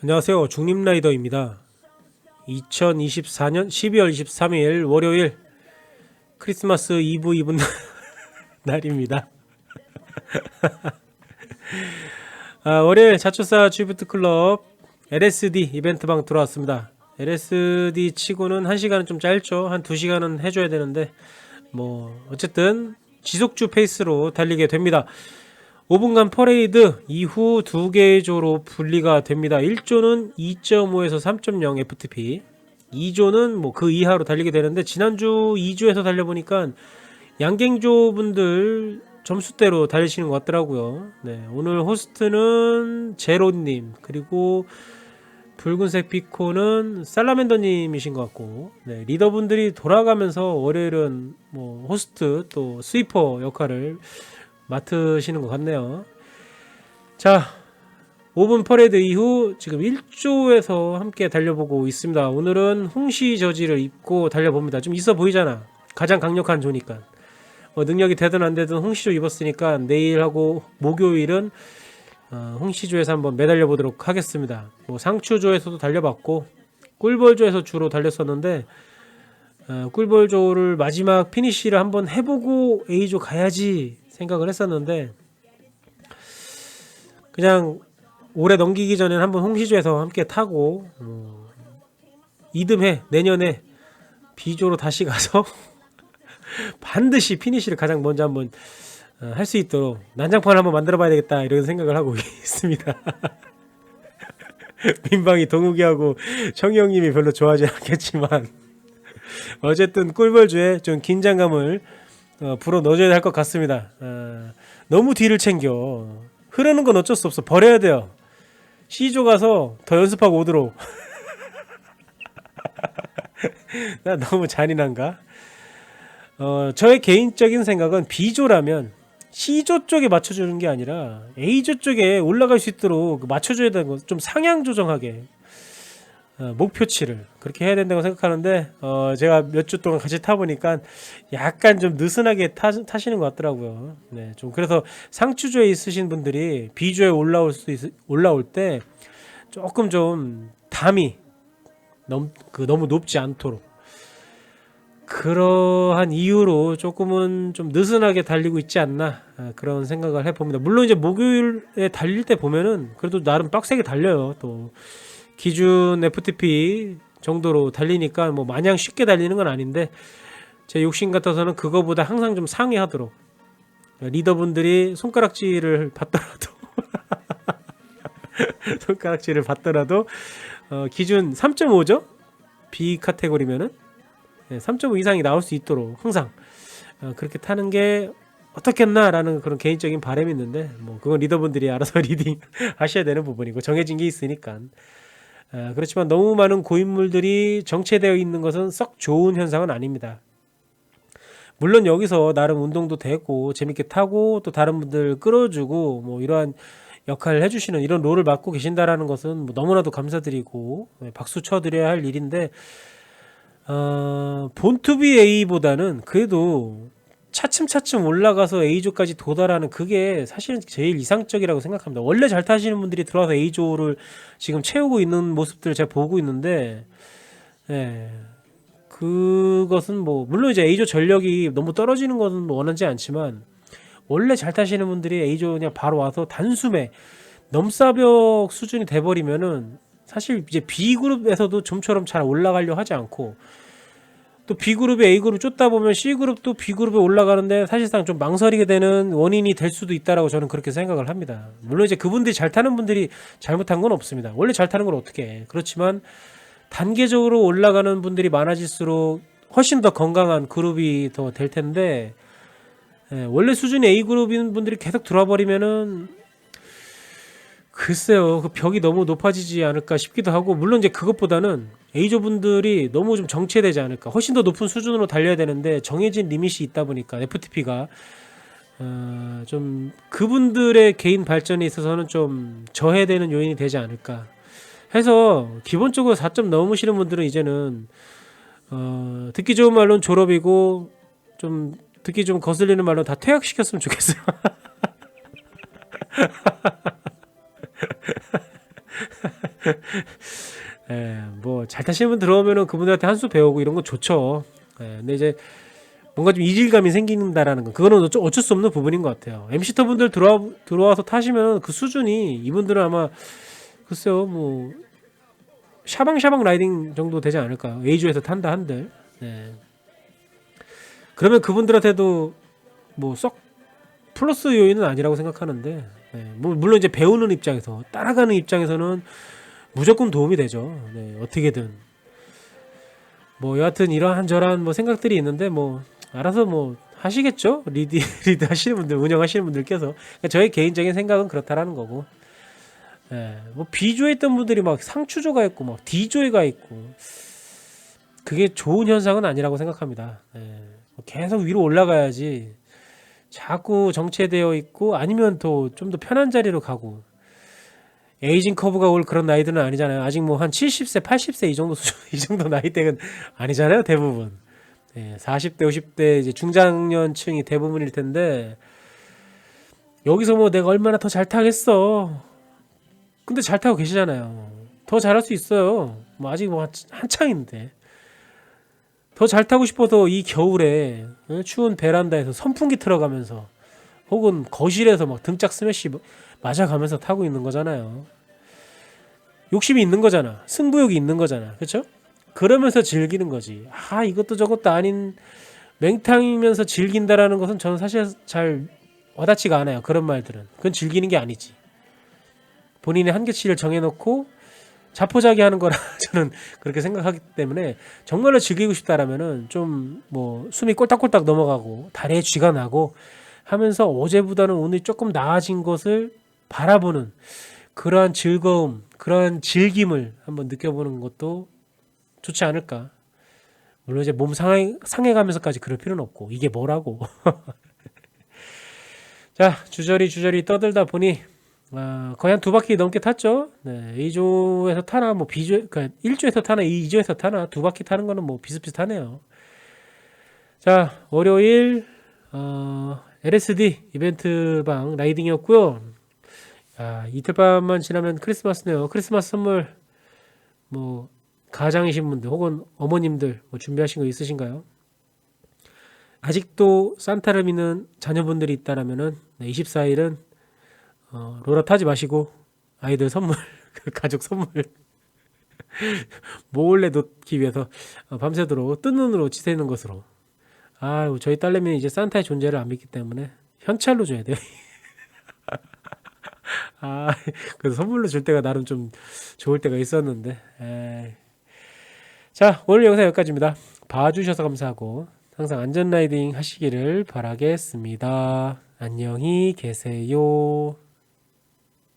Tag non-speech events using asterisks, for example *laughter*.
안녕하세요. 중림라이더입니다. 2024년 12월 23일 월요일 크리스마스 이브 입은 *laughs* 날입니다. *laughs* 아, 월요일 자초사 주비트 클럽 LSD 이벤트방 들어왔습니다. LSD 치고는 1시간은 좀 짧죠. 한 2시간은 해줘야 되는데 뭐 어쨌든 지속주 페이스로 달리게 됩니다. 5분간 퍼레이드 이후 두 개의 조로 분리가 됩니다. 1조는 2.5에서 3.0 FTP, 2조는 뭐 그 이하로 달리게 되는데 지난주 2조에서 달려보니까 양갱조 분들 점수대로 달리시는 것 같더라고요. 네, 오늘 호스트는 제로님 그리고 붉은색 피코는 살라멘더님이신 것 같고 네, 리더분들이 돌아가면서 월요일은 뭐 호스트 또 스위퍼 역할을 맡으시는 것 같네요. 자, 5분 퍼레이드 이후 지금 1조에서 함께 달려보고 있습니다. 오늘은 홍시 저지를 입고 달려봅니다. 좀 있어 보이잖아. 가장 강력한 조니까. 뭐 능력이 되든 안 되든 홍시조 입었으니까 내일하고 목요일은 어, 홍시조에서 한번 매달려 보도록 하겠습니다. 뭐 상추조에서도 달려봤고 꿀벌조에서 주로 달렸었는데 어, 꿀벌조를 마지막 피니쉬를 한번 해보고 A조 가야지 생각을 했었는데 그냥 올해 넘기기 전에 한번 홍시조에서 함께 타고 어, 이듬해 내년에 B조로 다시 가서 *laughs* 반드시 피니쉬를 가장 먼저 한번 어, 할수 있도록 난장판을 한번 만들어 봐야 되겠다 이런 생각을 하고 *laughs* 있습니다. *laughs* 민방이 동욱이하고 청이 형님이 별로 좋아하지 않겠지만 어쨌든 꿀벌주에 좀 긴장감을 어, 불어 넣어줘야 할 것 같습니다. 어, 너무 뒤를 챙겨 흐르는 건 어쩔 수 없어 버려야 돼요. C조 가서 더 연습하고 오도록. *laughs* 나 너무 잔인한가? 어, 저의 개인적인 생각은 B조라면 C조 쪽에 맞춰주는 게 아니라 A조 쪽에 올라갈 수 있도록 맞춰줘야 되는 거 좀 상향 조정하게 어, 목표치를 그렇게 해야 된다고 생각하는데 어, 제가 몇 주 동안 같이 타보니까 약간 좀 느슨하게 타, 타시는 것 같더라고요. 네, 좀 그래서 상추조에 있으신 분들이 B조에 올라올 수 있, 올라올 때 조금 좀 담이 넘, 그 너무 높지 않도록 그러한 이유로 조금은 좀 느슨하게 달리고 있지 않나 아, 그런 생각을 해봅니다. 물론 이제 목요일에 달릴 때 보면은 그래도 나름 빡세게 달려요. 또 기준 FTP 정도로 달리니까 뭐 마냥 쉽게 달리는 건 아닌데 제 욕심 같아서는 그거보다 항상 좀 상회하도록. 리더분들이 손가락질을 받더라도 *laughs* 손가락질을 받더라도 어, 기준 3.5죠? B 카테고리면은? 네, 3.5 이상이 나올 수 있도록 항상 어, 그렇게 타는 게 어떻겠나라는 그런 개인적인 바람이 있는데 뭐 그건 리더분들이 알아서 *laughs* 리딩 하셔야 되는 부분이고 정해진 게 있으니까. 아, 그렇지만 너무 많은 고인물들이 정체되어 있는 것은 썩 좋은 현상은 아닙니다. 물론 여기서 나름 운동도 되고 재밌게 타고 또 다른 분들 끌어주고 뭐 이러한 역할을 해주시는 이런 롤을 맡고 계신다라는 것은 뭐 너무나도 감사드리고 네, 박수 쳐드려야 할 일인데 어, 본투비 A보다는 그래도 차츰차츰 올라가서 A조까지 도달하는 그게 사실 제일 이상적이라고 생각합니다. 원래 잘 타시는 분들이 들어와서 A조를 지금 채우고 있는 모습들을 제가 보고 있는데, 예. 그것은 뭐, 물론 이제 A조 전력이 너무 떨어지는 것은 뭐 원하지 않지만, 원래 잘 타시는 분들이 A조 그냥 바로 와서 단숨에 넘사벽 수준이 돼버리면은 사실 이제 B그룹에서도 좀처럼 잘 올라가려 하지 않고, 또 B그룹이 A그룹 쫓다 보면 C그룹도 B그룹에 올라가는데 사실상 좀 망설이게 되는 원인이 될 수도 있다라고 저는 그렇게 생각을 합니다. 물론 이제 그분들이 잘 타는 분들이 잘못한 건 없습니다. 원래 잘 타는 걸 어떻게 해. 그렇지만 단계적으로 올라가는 분들이 많아질수록 훨씬 더 건강한 그룹이 더 될 텐데 예, 원래 수준의 A그룹인 분들이 계속 들어와 버리면은 글쎄요, 그 벽이 너무 높아지지 않을까 싶기도 하고, 물론 이제 그것보다는 A조 분들이 너무 좀 정체되지 않을까. 훨씬 더 높은 수준으로 달려야 되는데, 정해진 리밋이 있다 보니까, FTP가, 어, 좀, 그분들의 개인 발전에 있어서는 좀 저해되는 요인이 되지 않을까. 해서, 기본적으로 4점 넘으시는 분들은 이제는, 어, 듣기 좋은 말로는 졸업이고, 좀, 듣기 좀 거슬리는 말로 다 퇴학시켰으면 좋겠어요. *laughs* 예, 뭐 잘 타시는 분 들어오면은 그분들한테 한 수 배우고 이런 건 좋죠. 예, 근데 이제 뭔가 좀 이질감이 생긴다라는 건 그거는 어쩌, 어쩔 수 없는 부분인 것 같아요. MC터 분들 들어와 들어와서 타시면 그 수준이 이분들은 아마 글쎄요 뭐 샤방샤방 라이딩 정도 되지 않을까요? A조에서 탄다 한들. 네. 그러면 그분들한테도 뭐 썩 플러스 요인은 아니라고 생각하는데 네. 뭐 물론 이제 배우는 입장에서 따라가는 입장에서는 무조건 도움이 되죠. 네. 어떻게든 뭐 여하튼 이러한 저러한 뭐 생각들이 있는데 뭐 알아서 뭐 하시겠죠 리드 *laughs* 리드 하시는 분들 운영하시는 분들께서 그러니까 저의 개인적인 생각은 그렇다라는 거고 예, 뭐 B조에 있던 분들이 막 상추조가 있고 막 D조가 있고 그게 좋은 현상은 아니라고 생각합니다. 예, 뭐 계속 위로 올라가야지 자꾸 정체되어 있고 아니면 또 좀 더 편한 자리로 가고 에이징 커브가 올 그런 나이들은 아니잖아요. 아직 뭐 한 70세, 80세 이 정도 수준, *laughs* 이 정도 나이대는 아니잖아요. 대부분. 예, 40대, 50대 이제 중장년층이 대부분일 텐데 여기서 뭐 내가 얼마나 더 잘 타겠어. 근데 잘 타고 계시잖아요. 더 잘할 수 있어요. 뭐 아직 뭐 한- 한창인데. 더 잘 타고 싶어서 이 겨울에 어, 추운 베란다에서 선풍기 틀어가면서 혹은 거실에서 막 등짝 스매시 맞아가면서 타고 있는 거잖아요. 욕심이 있는 거잖아. 승부욕이 있는 거잖아. 그렇죠? 그러면서 즐기는 거지. 아 이것도 저것도 아닌 맹탕이면서 즐긴다라는 것은 저는 사실 잘 와닿지가 않아요. 그런 말들은. 그건 즐기는 게 아니지. 본인의 한계치를 정해놓고 자포자기 하는 거라 *laughs* 저는 그렇게 생각하기 때문에 정말로 즐기고 싶다라면은 좀 뭐 숨이 꼴딱꼴딱 넘어가고 다리에 쥐가 나고 하면서 어제보다는 오늘 조금 나아진 것을 바라보는 그러한 즐거움, 그러한 즐김을 한번 느껴보는 것도 좋지 않을까. 물론 이제 몸 상해, 상해가면서까지 그럴 필요는 없고 이게 뭐라고. *laughs* 자 주저리 주저리 떠들다 보니 아, 거의 한 두 바퀴 넘게 탔죠. 네, A조에서 타나 뭐 B조, 그러니까 1조에서 타나 2조에서 타나 두 바퀴 타는 거는 뭐 비슷비슷하네요. 자 월요일 어, LSD 이벤트방 라이딩이었고요. 아, 이틀 밤만 지나면 크리스마스네요. 크리스마스 선물 뭐 가장이신 분들 혹은 어머님들 뭐 준비하신 거 있으신가요? 아직도 산타를 믿는 자녀분들이 있다라면은 네, 24일은 어, 로라 타지 마시고 아이들 선물 *laughs* 그 가족 선물 *laughs* 몰래 놓기 위해서 어, 밤새도록 뜬 눈으로 지새는 것으로 아유 저희 딸내미는 이제 산타의 존재를 안 믿기 때문에 현찰로 줘야 돼요. *laughs* 아 그래서 선물로 줄 때가 나름 좀 좋을 때가 있었는데 에이. 자 오늘 영상 여기까지입니다. 봐주셔서 감사하고 항상 안전 라이딩 하시기를 바라겠습니다. 안녕히 계세요.